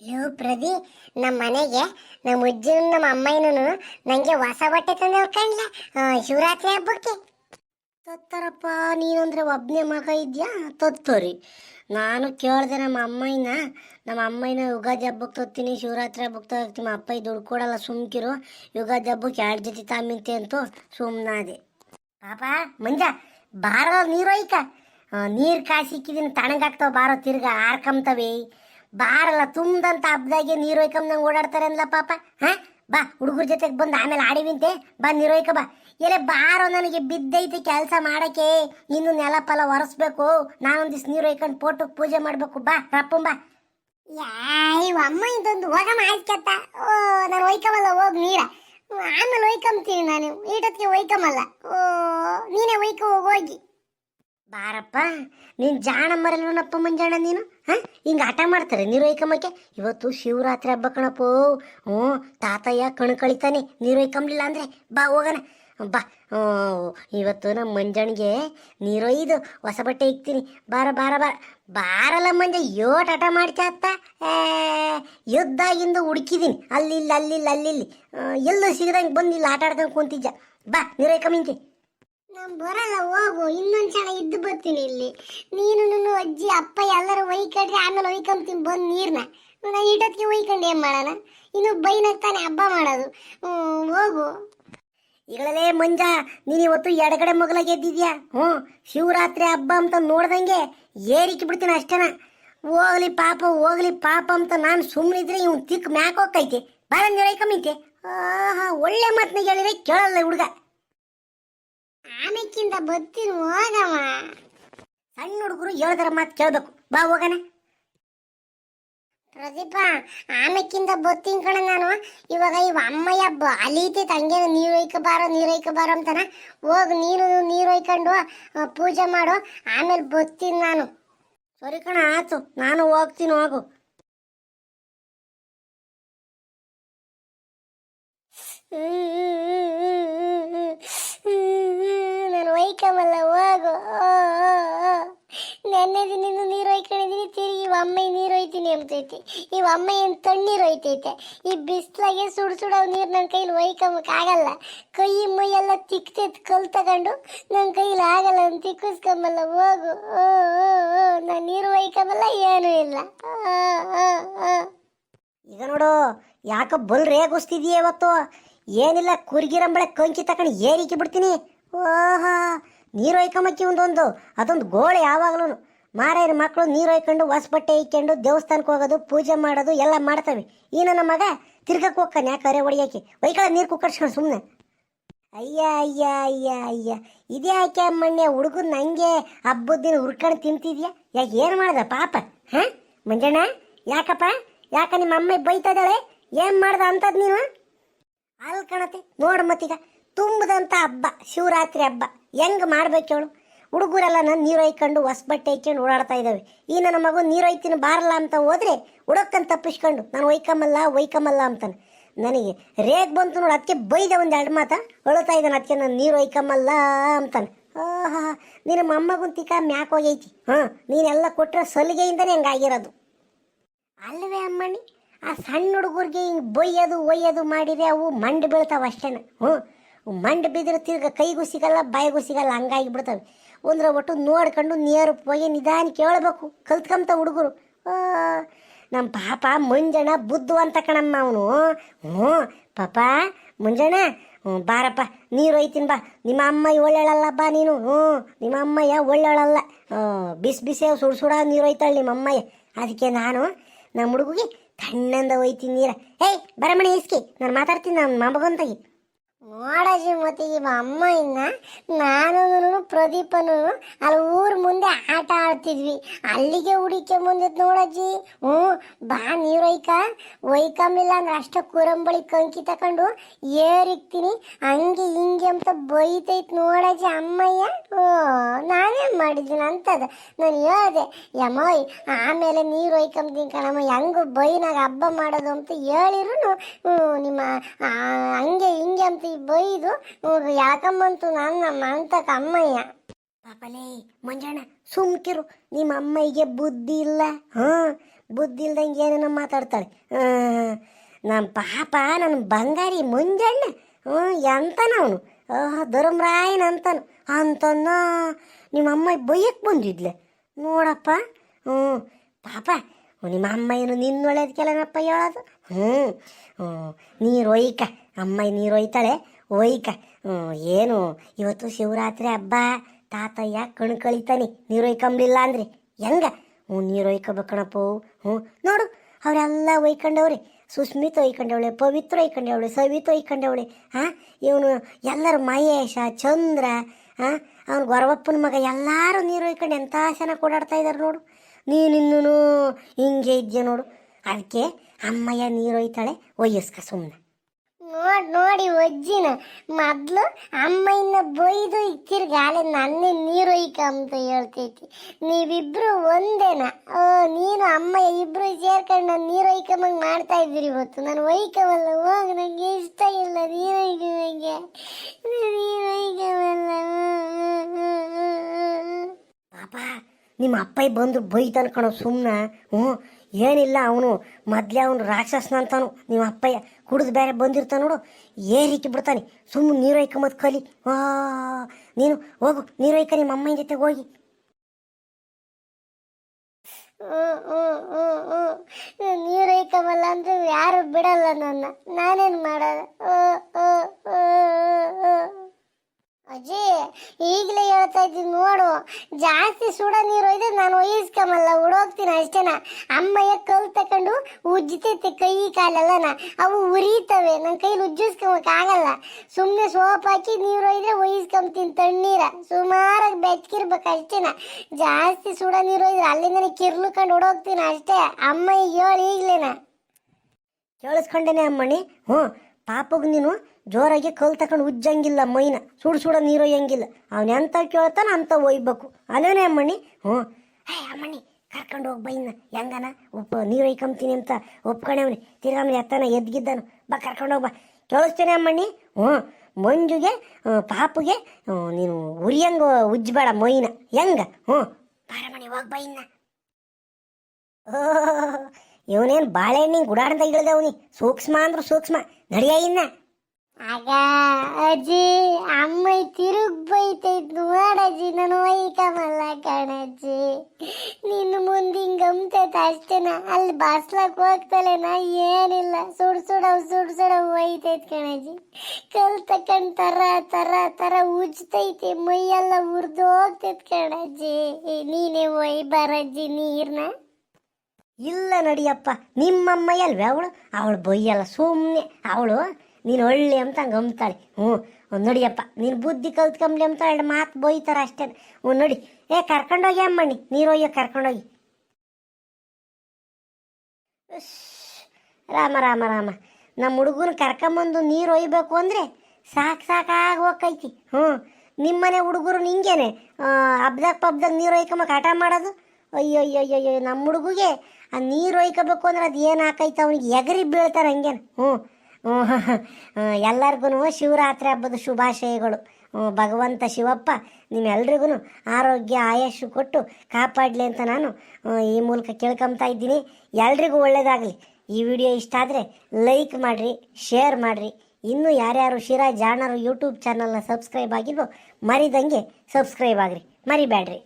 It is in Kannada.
ಯೋ ಪ್ರದಿ ನಮ್ಮ ಮನೆಗೆ ನಮ್ಮ ಅಜ್ಜಿನ ನಮ್ಮ ಅಮ್ಮಯ್ಯನೂ ನನಗೆ ಹೊಸ ಬಟ್ಟೆ ತಂದು ಕಣ್ಲ. ಶಿವರಾತ್ರಿ ಹಬ್ಬಕ್ಕೆ. ತತ್ತರಪ್ಪ, ನೀನಂದ್ರೆ ಒಬ್ಬನೇ ಮಗ ಇದೆಯಾ? ತತ್ತೋರಿ. ನಾನು ಕೇಳಿದೆ ನಮ್ಮ ಅಮ್ಮಯ್ಯನ ನಮ್ಮ ಅಮ್ಮಯ್ಯನ ಯುಗಾದಿ ಹಬ್ಬಕ್ಕೆ ತತ್ತೀನಿ ಶಿವರಾತ್ರಿ ಹಬ್ಬಕ್ಕೆ ತರ್ತೀನಿ. ನಮ್ಮ ಅಪ್ಪ ದುಡ್ಡು ಕೊಡಲ್ಲ, ಸುಮ್ಕಿರು. ಯುಗಾದಿ ಹಬ್ಬಕ್ಕೆ ಎರಡು ಜೊತೆ ತಾಮಿಂತೆ ಅಂತೂ ಸುಮ್ಮನಾದೆ ಪಾಪ, ಮಂಜ ಬಾರ ನೀರು ನೀರು ಕಾಸಿಕ್ಕಿದ್ದೀನಿ ತಣ್ಣಗಾಗ್ತಾವ ಬಾರೋ ತಿರ್ಗ, ಆರ್ಕಂತವೆ. ಬಾರಲ್ಲ, ತುಂಬ್ದಂತ ಹಬ್ದಾಗೆ ನೀರು ಒಯ್ಕೊಂಬಂದಂಗೆ ಓಡಾಡ್ತಾರೆ ಅಂದ್ಲ ಪಾಪ. ಹಾ? ಬಾ, ಹುಡುಗರ ಜೊತೆಗೆ ಬಂದು ಆಮೇಲೆ ಆಡಿವಿಂತೆ. ಬಾ ನೀರು ಹೊಯ್ಕ ಬಾ. ಎಲೆ ಬಾರೋ ನನಗೆ ಬಿದ್ದೈತಿ ಕೆಲಸ ಮಾಡಕ್ಕೆ. ಇನ್ನು ನೆಲ ಫಲ ಒರೆಸ್ಬೇಕು. ನಾನೊಂದು ದಿವ್ಸ ನೀರು ಹೋಯ್ಕೊಂಡು ಫೋಟೋ ಪೂಜೆ ಮಾಡಬೇಕು. ಬಾ ರಪ್ಪಂ ಬಾ. ಯಾ ಅಮ್ಮ ಇದೊಂದು ಹೋಗ ಮಾಡ್ಕತ್ತ ಓ, ನಾನು ಒಯ್ಕಮಲ್ಲ ಹೋಗ್ ನೀರ. ಆಮೇಲೆ ಒಯ್ಕೊಂತೀನಿ ನಾನು. ಈಟೊತ್ತಿಗೆ ಒಯ್ಕಮಲ್ಲ ಓ, ನೀನೇ ಒಯ್ಕ ಹೋಗಿ. ಬಾರಪ್ಪ ನೀನು ಜಾಣ ಮರಲ್ವನಪ್ಪ ಮಂಜಾಣ ನೀನು? ಹಾಂ? ಹಿಂಗೆ ಆಟ ಮಾಡ್ತಾರೆ ನೀರು ಒಯ್ಕಮ್ಮಕ್ಕೆ ಇವತ್ತು ಶಿವರಾತ್ರಿ ಹಬ್ಬ ಕಣಪ್ಪ. ಹ್ಞೂ ತಾತಯ್ಯ ಕಣ್ ಕಳಿತಾನೆ ನೀರು ಒಯ್ಕಂಬ್ಲಿಲ್ಲ ಅಂದರೆ ಬಾ ಹೋಗೋಣ. ಬಾ ಇವತ್ತು ನಮ್ಮ ಮಂಜಾಣಿಗೆ ನೀರೊಯ್ದು ಹೊಸ ಬಟ್ಟೆ ಇಕ್ತೀನಿ. ಬಾರ ಬಾರ ಬಾರ. ಬಾರಲ್ಲ ಮಂಜ ಯೋಟ್ ಆಟ ಮಾಡ್ಚಾತ್ತ ಯುದ್ಧಾಗಿಂದ ಹುಡುಕಿದ್ದೀನಿ ಅಲ್ಲಿಲ್ಲ ಅಲ್ಲಿಲ್ಲ ಅಲ್ಲಿಲ್ಲಿ. ಆ, ಎಲ್ಲೂ ಸಿಗದಂಗೆ ಬಂದು ಇಲ್ಲಿ ಆಟ ಆಡ್ಕೊಂಡು ಕುಂತಿದ್ದ ಬಾ ನೀರು ಒಯ್ಕಂಬಿಂತಿ ನಾನು ಬರಲ್ಲ, ಹೋಗು. ಇನ್ನೊಂದು ಸಲ ಇದ್ದು ಬರ್ತೀನಿ ಇಲ್ಲಿ. ನೀನು ನನ್ನ ಅಜ್ಜಿ, ಅಪ್ಪ, ಎಲ್ಲರೂ ಒಯ್ಕೊಂಡ್ರೆ ಆಮೇಲೆ ಒಯ್ಕೊಂತೀನಿ ಬಂದು ನೀರ್ನ. ನಾನು ಈಟೊತ್ತಿಗೆ ಒಯ್ಕೊಂಡು ಏನು ಮಾಡೋಣ? ಇನ್ನು ಬೈನಾಗ ತಾನೇ ಹಬ್ಬ ಮಾಡೋದು. ಹೋಗು. ಈಗಳೇ ಮಂಜ, ನೀನು ಇವತ್ತು ಎಡಗಡೆ ಮಗಲ ಗೆದ್ದಿದ್ಯಾ ಹ್ಞೂ ಶಿವರಾತ್ರಿ ಹಬ್ಬ ಅಂತ ನೋಡ್ದಂಗೆ ಏರಿಕೆ ಬಿಡ್ತೀನಿ ಅಷ್ಟೇನ. ಹೋಗ್ಲಿ ಪಾಪ ಹೋಗ್ಲಿ ಪಾಪ ಅಂತ ನಾನು ಸುಮ್ಮನಿದ್ರೆ ಇವ್ನು ತಿಕ್ ಮ್ಯಾಕ್ ಹೋಗ್ತೈತೆ. ಬಾರ ಕಮ್ಮೈತೆ ಆಹಾ, ಒಳ್ಳೆ ಮಾತನ್ನ ಹೇಳಿದ್ರೆ ಕೇಳಲ್ಲ ಹುಡುಗ. ಆಮೇಕಿಂತ ಬರ್ತೀನಿ ಹೋಗಮ್ಮ ಸಣ್ಣ ಹುಡುಗರು ಹೇಳ್ದಾರ ಮಾತು ಕೇಳ್ಬೇಕು. ಬಾ ಹೋಗಣ. ಪ್ರದೀಪ ಆಮೇಕಿಂದ ಬತ್ತಿನ ಕಣ ನಾನು. ಇವಾಗ ಇವ ಅಮ್ಮಯ್ಯ ಅಲೀತಿ ಹಂಗೆ ನೀರು ಹೊಯ್ಕಬಾರೋ ಬಾರೋ ನೀರು ಹೊಯ್ಕಬಾರ ಬಾರೋ ಅಂತಾನ. ಹೋಗಿ ನೀರು ನೀರು ಒಯ್ಕೊಂಡು ಆ, ಪೂಜೆ ಮಾಡು. ಆಮೇಲೆ ಬತ್ತೀನಿ ನಾನು. ಸರಿ ಕಣ ಆತು ನಾನು ಹೋಗ್ತೀನಿ ಹೋಗು. ನಾನು ವೈಕಮಲ್ಲ ಹೋಗು. ನೆನ್ನೆ ದಿನದಿಂದ ನೀರು ಒಯ್ಕೊಂಡಿದ್ದೀನಿ, ತಿರುಗಿ ಇವ ನೀರು ಒಯ್ತೀನಿ ಅಂತೈತಿ ಇವ ಅಮ್ಮ ಏನು ತಣ್ಣೀರು ಒಯ್ತೈತೆ. ಈ ಬಿಸ್ಲಾಗೆ ಸುಡು ಸುಡೋ ನೀರು ನನ್ನ ಕೈಲಿ ಒಯ್ಕೊಂಬಕ್ ಆಗಲ್ಲ. ಕೈ ಮೈಯೆಲ್ಲ ತಿಕ್ತೈತೆ ಕಲ್ ತಗೊಂಡು ನನ್ನ ಕೈಲಿ ಆಗಲ್ಲ ಅಂತ ತಿಕ್ಕಿಸ್ಕೊಂಬಲ್ಲ, ಹೋಗು. ನಾನು ನೀರು ಒಯ್ಕೊಂಬಲ್ಲ ಏನೂ ಇಲ್ಲ. ಈಗ ನೋಡು, ಯಾಕೆ ಬಲ್ ರೇಗುಸ್ತಿದೀಯ ಇವತ್ತು? ಏನಿಲ್ಲ ಕುರ್ಗಿರಂಬಳೆ ಕಂಕಿ ತಕೊಂಡು ಏರಿಕೆ ಬಿಡ್ತೀನಿ. ಓಹಾ, ನೀರು ಹೊಯ್ಕೊಂಬಕ್ಕಿ ಒಂದೊಂದು ಅದೊಂದು ಗೋಳೆ ಯಾವಾಗಲೂ ಮಾರಾಯರ ಮಕ್ಕಳು ನೀರು ಹೊಯ್ಕೊಂಡು ಹೊಸ ಬಟ್ಟೆ ಇಕ್ಕೊಂಡು ದೇವಸ್ಥಾನಕ್ಕೆ ಹೋಗೋದು, ಪೂಜೆ ಮಾಡೋದು ಎಲ್ಲ ಮಾಡ್ತವೆ. ಈ ನನ್ನ ಮಗ ತಿರ್ಗಕ್ಕೆ ಹೋಗ್ತಾನೆ ಯಾಕೆ ಅರೆ ಹೊಡಿಯೋಕೆ ಒಯ್ಕಳ ನೀರು ಕುಕ್ಕರ್ಸ್ಕೊಂಡು ಸುಮ್ಮನೆ ಅಯ್ಯ ಅಯ್ಯ ಅಯ್ಯ ಅಯ್ಯ. ಇದೇ ಯಾಕೆ ಮಣ್ಣೆ ಹುಡುಗನ್ ನಂಗೆ ಹಬ್ಬದ ದಿನ ಹುರ್ಕೊಂಡು ತಿಂತಿದ್ಯಾ? ಯಾಕೆ ಏನು ಮಾಡ್ದೆ ಪಾಪ? ಹಾಂ? ಮಂಜಣ್ಣ, ಯಾಕಪ್ಪ? ಯಾಕ ನಿಮ್ಮ ಅಮ್ಮ ಬೈತಾ ಏನು ಮಾಡ್ದೆ ಅಂತದ್ ನೀನು? ಅಲ್ ಕಣತೆ ನೋಡು ಮತ್ತೀಗ, ತುಂಬದಂತ ಹಬ್ಬ, ಶಿವರಾತ್ರಿ ಹಬ್ಬ. ಹೆಂಗ್ ಮಾಡ್ಬೇಕು ಹೇಳು? ಹುಡುಗರೆಲ್ಲ ನಾನು ನೀರು ಒಯ್ಕೊಂಡು ಹೊಸ ಬಟ್ಟೆ ಹೈಕೊಂಡು ಓಡಾಡ್ತಾ ಇದ್ದಾವೆ ಈ ನನ್ನ ಮಗು ನೀರು ಒಯ್ತೀನಿ ಬಾರಲ್ಲ ಅಂತ ಹೋದ್ರೆ ಉಡಕ್ಕಂತ ತಪ್ಪಿಸ್ಕೊಂಡು, ನಾನು ಒಯ್ಕಮಲ್ಲ ಒಯ್ಕಮಲ್ಲ ಅಂತಾನೆ. ನನಗೆ ರೇಗ್ ಬಂತು ನೋಡು ಅದಕ್ಕೆ ಬೈದೆ ಒಂದು ಎರಡು ಮಾತ. ಅಳುತ್ತಾ ಇದ್ದಾನೆ ಅದಕ್ಕೆ ನಾನು ನೀರು ಒಯ್ಕಮಲ್ಲ ಅಂತಾನೆ. ಆಹಾ, ನಿನ್ನ ಮೊಮ್ಮಗುಂತಿಕ ಮ್ಯಾಕ್ ಹೋಗೈತಿ. ಹಾಂ ನೀನೆಲ್ಲ ಕೊಟ್ಟರೆ ಸಲಿಗೆಯಿಂದನೇ ಹಂಗಾಗಿರೋದು. ಅಲ್ಲವೇ ಅಮ್ಮಣ್ಣಿ? ಆ ಸಣ್ಣ ಹುಡುಗರಿಗೆ ಹಿಂಗೆ ಬೊಯ್ಯೋದು ಒಯ್ಯೋದು ಮಾಡಿದ್ರೆ ಅವು ಮಂಡು ಬೀಳ್ತಾವೆ ಅಷ್ಟೇನ. ಹ್ಞೂ ಮಂಡು ಬಿದ್ದರೆ ತಿರ್ಗ ಕೈಗೂ ಸಿಗಲ್ಲ, ಬಾಯಿಗೂ ಸಿಗಲ್ಲ, ಹಂಗಾಗಿ ಬಿಡ್ತವೆ. ಒಂದ್ರ ಒಟ್ಟು ನೋಡ್ಕೊಂಡು ನೇರು ಹೋಗಿ ನಿಧಾನ ಕೇಳಬೇಕು. ಕಲ್ತ್ಕೊಂತ ಹುಡುಗರು. ನಮ್ಮ ಪಾಪ ಮುಂಜಾನೆ ಬುದ್ಧವಂತ ಕಣಮ್ಮ ಅವನು. ಹ್ಞೂ ಪಾಪ, ಮುಂಜಾನೆ ಹ್ಞೂ ಬಾರಪ್ಪ, ನೀರು ಒಯ್ತೀನಿ ಬಾ. ನಿಮ್ಮ ಅಮ್ಮ ಒಳ್ಳೆಳಲ್ಲ ಬಾ ನೀನು. ಹ್ಞೂ ನಿಮ್ಮ ಅಮ್ಮಯ್ಯ ಒಳ್ಳೆಳಲ್ಲ. ಬಿಸಿ ಬಿಸಿ ಸುಡು ಸುಡ ನೀರು ಒಯ್ತಾಳೆ ನಿಮ್ಮ ಅಮ್ಮಯ್ಯ. ಅದಕ್ಕೆ ನಾನು ನಮ್ಮ ಹುಡುಗಿಗೆ ತಣ್ಣಂದ ಹೋಯ್ತೀನಿ ನೀರ. ಏಯ್ ಬರಮಣಿ ಇಸ್ಕಿ. ನಾನು ಮಾತಾಡ್ತೀನಿ ನಾನು ಮಗಂತಾಗಿ ನೋಡಜ್ಜಿ ಮತ್ತೆ ಇವ ಅಮ್ಮ ಇನ್ನ ನಾನು ಪ್ರದೀಪನು ಅಲ್ಲಿ ಊರ ಮುಂದೆ ಆಟ ಆಡ್ತಿದ್ವಿ. ಅಲ್ಲಿಗೆ ಹುಡಿಕೆ ಮುಂದೆ ನೋಡಜ್ಜಿ. ಹ್ಞೂ, ಬಾ ನೀರು ಒಯ್ಕ ಒಯ್ಕಂಬಿಲ್ಲ ಅಂದ್ರೆ ಅಷ್ಟೇ ಕುರಂಬಳಿ ಕಂಕಿ ತಕೊಂಡು ಏರಿಕ್ತೀನಿ ಹಂಗೆ ಹಿಂಗೆ ಅಂತ ಬೈತೈತ್ ನೋಡಜ್ಜಿ ಅಮ್ಮಯ್ಯ. ಓ ನಾನೇ ಮಾಡಿದ್ದೀನಿ ಅಂತದ? ನಾನು ಹೇಳಿದೆ, ಯಮ್ಮಯ್, ಆಮೇಲೆ ನೀರು ಒಯ್ಕೊಂತೀನಿ ಕಣಮ್ಮ. ಹೆಂಗು ಬೈನಾಗ ಹಬ್ಬ ಮಾಡೋದು? ಅಂತ ಹೇಳಿರು ನಿಮ್ಮ ಹಂಗೆ ಹಿಂಗೆ ಅಂತ ಬೈದು ಹ್ಮ್, ಯಾಕಂಬಂತು ನನ್ನ ಮಂತಕ ಅಮ್ಮಯ್ಯ? ಪಾಪಲೇ ಮಂಜಣ್ಣ ಸುಮ್ಕಿರು ನಿಮ್ಮ ಅಮ್ಮಯ್ಯಗೆ ಬುದ್ಧಿ ಇಲ್ಲ. ಹಾಂ ಬುದ್ಧಿ ಇಲ್ದಂಗೆ ಏನೇನೋ ಮಾತಾಡ್ತಾಳೆ. ನಮ್ಮ ಪಾಪ ನನ್ನ ಬಂಗಾರಿ ಮುಂಜಣ್ಣ. ಹ್ಞೂ ಎಂತನ ಅವನು? ಆಹ್ ಧರ್ಮರಾಯನ್ ಅಂತಾನು. ಅಂತನ್ನ ನಿಮ್ಮ ಅಮ್ಮ ಬೈಯಕ್ಕೆ ಬಂದಿದ್ಲೆ. ನೋಡಪ್ಪ. ಹ್ಞೂ ಪಾಪ ನಿಮ್ಮ ಅಮ್ಮ ಏನು ನಿನ್ನ ಒಳ್ಳೇದಕ್ಕೆಲ್ಲನಪ್ಪ ಹೇಳೋದು. ಹ್ಞೂ ನೀರು ಒಯ್ಕ. ಅಮ್ಮ ನೀರು ಒಯ್ತಾಳೆ. ಒಯ್ಕ. ಏನು? ಇವತ್ತು ಶಿವರಾತ್ರಿ ಹಬ್ಬ. ತಾತಯ್ಯ ಕಣ್ ಕಳಿತಾನೆ. ನೀರು ಒಯ್ಕೊಂಬ್ಲಿಲ್ಲ ಅಂದ್ರೆ ಹೆಂಗ? ಹ್ಞೂ ನೀರು ಒಯ್ಕೋಬೇಕಣಪ್ಪ ಹ್ಞೂ ನೋಡು, ಅವರೆಲ್ಲ ಒಯ್ಕೊಂಡವ್ರೆ. ಸುಸ್ಮಿತ್ ಒಯ್ಕೊಂಡವಳೆ, ಪವಿತ್ರ ಒಯ್ಕೊಂಡವಳೆ, ಸವಿತ ಒಯ್ಕೊಂಡವಳೆ. ಹಾಂ, ಇವನು ಎಲ್ಲರೂ ಮಹೇಶ, ಚಂದ್ರ, ಹಾಂ, ಅವನು ಗೊರವಪ್ಪನ ಮಗ, ಎಲ್ಲರೂ ನೀರು ಒಯ್ಕೊಂಡು ಎಂಥ ಚೆನ್ನಾಗಿ ಓಡಾಡ್ತಾ ಇದ್ದಾರೆ ನೋಡು. ನೀನಿನ್ನೂ ಹಿಂಗೆ ಇದೆಯಾ ನೋಡು. ಅದಕ್ಕೆ ಅಮ್ಮಯ್ಯ ನೀರು ಒಯ್ತಾಳೆ ಒಯ್ಯಸ್ಕ ಸುಮ್ಮನೆ ನೋಡ್, ನೋಡಿ ಒಜ್ಜಿನ ಮೊದ್ಲು ಅಮ್ಮಯ್ಯನ ಬೊಯ್ದು ತಿರ್ಗಾಲೆ ನನ್ನೇ ನೀರು ಒಯ್ಕ ಅಂತ ಹೇಳ್ತೈತಿ. ನೀವಿಬ್ರು ಒಂದೇನ. ಓ, ನೀನು ಅಮ್ಮಯ್ಯ ಇಬ್ರು ಸೇರ್ಕೊಂಡು ನಾನು ನೀರು ಒಯ್ಕೊಂಬಂಗ್ ಮಾಡ್ತಾ ಇದ್ದೀರಿ ಇವತ್ತು. ನಾನು ಒಯ್ಕವಲ್ಲ, ಹೋಗ, ನಂಗೆ ಇಷ್ಟ ಇಲ್ಲ ನೀರು ಒಯ್ಕೊಂಬಂಗೆ ನೀರು ಒಯ್ಕವಲ್ಲ. ನಿಮ್ಮ ಅಪ್ಪಯ್ಯ ಬಂದು ಬೈತಾನ ಕಣೋ ಸುಮ್ಮನೆ ಹ್ಞೂ? ಏನಿಲ್ಲ ಅವನು, ಮೊದಲೇ ಅವನು ರಾಕ್ಷಸನ ಅಂತಾನು. ನಿಮ್ಮ ಅಪ್ಪಯ್ಯ ಕುಡಿದು ಬೇರೆ ಬಂದಿರ್ತಾನೆ ನೋಡು ಏರಿಕೆ ಬಿಡ್ತಾನೆ. ಸುಮ್ಮನೆ ನೀರು ಒಯ್ಕೊಂಬದ್ ಕಲಿ. ವಾ ನೀನು ಹೋಗು, ನೀರು ಒಯ್ಕ ನಿಮ್ಮ ಅಮ್ಮನ ಜೊತೆ ಹೋಗಿ. ನೀರು ಒಯ್ಕಮಲ್ಲ ಅಂದ್ರೆ ಯಾರು ಬಿಡಲ್ಲ ನನ್ನ. ನಾನೇನ್ ಮಾಡೋದು. ಅಜ್ಜಿ ಈಗಲೇ ಹೇಳ್ತಾ ಇದ್ದೀನಿ ನೋಡು. ಜಾಸ್ತಿ ಸುಡ ನೀರು ಇದ್ರೆ ನಾನು ಒಯ್ಯಿಸ್ಕೊಂಬಲ್ಲ ಉಡೋಗ್ತೀನಿ ಅಷ್ಟೇನ. ಅಮ್ಮಯ್ಯ ಕಲ್ ತಕೊಂಡು ಉಜ್ಜತೈತೆ ಕೈ ಕಾಲೆಲ್ಲನ. ಅವು ಉರಿತವೆ ನನ್ನ ಕೈಲಿ ಉಜ್ಜಿಸ್ಕೊಂಬಕ್ ಆಗಲ್ಲ. ಸುಮ್ಮನೆ ಸೋಪ್ ಹಾಕಿ ನೀರು ಒಯ್ದ್ರೆ ಒಯ್ಯಿಸ್ಕೊಂತೀನಿ ತಣ್ಣೀರ. ಸುಮಾರಾಗಿ ಬೆಚ್ಚಗಿರ್ಬೇಕು ಅಷ್ಟೇನ. ಜಾಸ್ತಿ ಸುಡ ನೀರು ಒಯ್ದ್ರೆ ಅಲ್ಲಿಂದನೇ ಕಿರ್ಲುಕೊಂಡು ಉಡೋಗ್ತೀನಿ ಅಷ್ಟೇ. ಅಮ್ಮಯ್ಯ ಹೇಳಿ ಈಗ್ಲೇನ. ಕೇಳಿಸ್ಕೊಂಡೇನೆ ಅಮ್ಮಣಿ? ಹ್ಞೂ ಪಾಪಗ್ ನೀನು ಜೋರಾಗಿ ಕಲ್ ತಕೊಂಡು ಉಜ್ಜಂಗಿಲ್ಲ, ಮೈನ. ಸುಡು ಸುಡ ನೀರು ಒಯ್ಯಂಗಿಲ್ಲ. ಅವನ ಎಂತ ಕೇಳ್ತಾನ ಅಂತ ಒಯ್ಬೇಕು. ಅಲ್ಲೇನೆ ಅಮ್ಮಣ್ಣಿ? ಹ್ಞೂ. ಹೇ ಅಮ್ಮಣ್ಣಿ, ಕರ್ಕೊಂಡು ಹೋಗಿ ಬೈನ ಹೆಂಗನ? ಉಪ್ಪ ನೀರು ಒಯ್ಕೊಂತೀನಿ ಅಂತ ಒಪ್ಕೊಂಡವನಿ ತಿರ್ಗಾಮನೆ ಎತ್ತನ ಎದ್ಗಿದ್ದಾನು ಬಾ, ಕರ್ಕೊಂಡು ಹೋಗ್ಬಾ ಕೇಳಿಸ್ತೇನೆ ಅಮ್ಮಣ್ಣಿ? ಹ್ಞೂ. ಮಂಜುಗೆ ಪಾಪುಗೆ ನೀನು ಉರಿಯಂಗ ಉಜ್ಜಬೇಡ, ಮೈನ. ಹೆಂಗ? ಹ್ಞೂ. ಬಾರಮಣಿ ಹೋಗಿ ಬೈನ ಇವನೇನು ಬಾಳೆಹಣ್ಣಿನ ಗುಡಾಡಂತ ಇಳಿದವನಿ ಸೂಕ್ಷ್ಮ ಅಂದ್ರು ಸೂಕ್ಷ್ಮ. ನಡಿಯ ಇನ್ನ. ಆಗ ಅಜ್ಜಿ, ಅಮ್ಮ ತಿರುಗ್ ಬೈತೈತ್ ನೋಡಜ್ಜಿ ನಾನು ಒಯ್ಕಮಲ್ಲ ಕಣಜ್ಜಿ. ನಿನ್ನ ಮುಂದೆ ಹಿಂಗ್ ಗಮ್ತೈತ ಅಷ್ಟೇನ ಅಲ್ಲಿ ಬಾಸ್ಲಕ್ ನಾ ಏನಿಲ್ಲ. ಸುಡ್ ಸುಡವ್ ಸುಡ್ ಸುಡವ್ ಒಯ್ತೈತ್ ಕಣಜ್ಜಿ. ಕಲ್ ತಕೊಂಡ್ ತರ ತರ ತರ ಉಜ್ತೈತೆ, ಮೈಯೆಲ್ಲ ಉರ್ದು ಹೋಗ್ತೈತ್ ಕಣಜ್ಜಿ. ನೀನೇ ಒಯ್ ಬರಜ್ಜಿ ನೀರ್ನ? ಇಲ್ಲ ನಡಿಯಪ್ಪ ನಿಮ್ಮಮ್ಮ ಅಲ್ವೇ ಅವಳು? ಅವಳು ಬೈಯಲ್ಲ ಸುಮ್ಮನೆ ಅವಳು, ನೀನು ಒಳ್ಳೆ ಅಂತ ಹಂಗೆ ಅಂಬ್ತಾಳೆ. ಹ್ಞೂ ನಡಿಯಪ್ಪ, ನೀನು ಬುದ್ಧಿ ಕಲ್ತ್ಕೊಂಬ್ಲಿ ಅಂತ ಎರಡು ಮಾತು ಬೈತಾರೆ ಅಷ್ಟೇ. ಹ್ಞೂ, ನೋಡಿ. ಏ, ಕರ್ಕೊಂಡೋಗಿ ಅಮ್ಮಣ್ಣಿ ನೀರು ಒಯ್ಯೋ ಕರ್ಕೊಂಡೋಗಿ ರಾಮ ರಾಮ ರಾಮ. ನಮ್ಮ ಹುಡುಗನ ಕರ್ಕೊಂಬಂದು ನೀರು ಒಯ್ಬೇಕು ಅಂದರೆ ಸಾಕು ಸಾಕಾಗಿ ಹೋಗ್ತೈತಿ ಹ್ಞೂ, ನಿಮ್ಮನೆ ಹುಡುಗರು ನಿಂಗೇನೆ? ಹಬ್ದಾಗ ಪಬ್ದಾಗ ನೀರು ಒಯ್ಕೊಂಬ ಕಾಟ ಮಾಡೋದು? ಅಯ್ಯೋ ಅಯ್ಯೋ ಅಯ್ಯೋ ನಮ್ಮ ಹುಡುಗಿಗೆ ಆ ನೀರು ಒಯ್ಕೋಬೇಕು ಅಂದ್ರೆ ಅದು ಏನು ಹಾಕೈತೆ ಅವ್ನಿಗೆ ಎಗರಿ ಬೀಳ್ತಾರೆ ಹಂಗೇನು? ಹ್ಞೂ. ಹ್ಞೂ. ಎಲ್ಲರಿಗೂ ಶಿವರಾತ್ರಿ ಹಬ್ಬದ ಶುಭಾಶಯಗಳು. ಭಗವಂತ ಶಿವಪ್ಪ ನಿಮ್ಮೆಲ್ರಿಗೂ ಆರೋಗ್ಯ, ಆಯಸ್ಸು ಕೊಟ್ಟು ಕಾಪಾಡಲಿ ಅಂತ ನಾನು ಈ ಮೂಲಕ ಕೇಳ್ಕೊಂತಾ ಇದ್ದೀನಿ. ಎಲ್ರಿಗೂ ಒಳ್ಳೆಯದಾಗಲಿ ಈ ವಿಡಿಯೋ ಇಷ್ಟ ಆದರೆ ಲೈಕ್ ಮಾಡಿರಿ, ಶೇರ್ ಮಾಡಿರಿ. ಇನ್ನೂ ಯಾರ್ಯಾರು ಶಿರಾ ಜಾಣರು ಯೂಟ್ಯೂಬ್ ಚಾನಲ್ನ ಸಬ್ಸ್ಕ್ರೈಬ್ ಆಗಿಲ್ವೋ ಮರಿದಂಗೆ ಸಬ್ಸ್ಕ್ರೈಬ್ ಆಗಿರಿ. ಮರಿಬೇಡ್ರಿ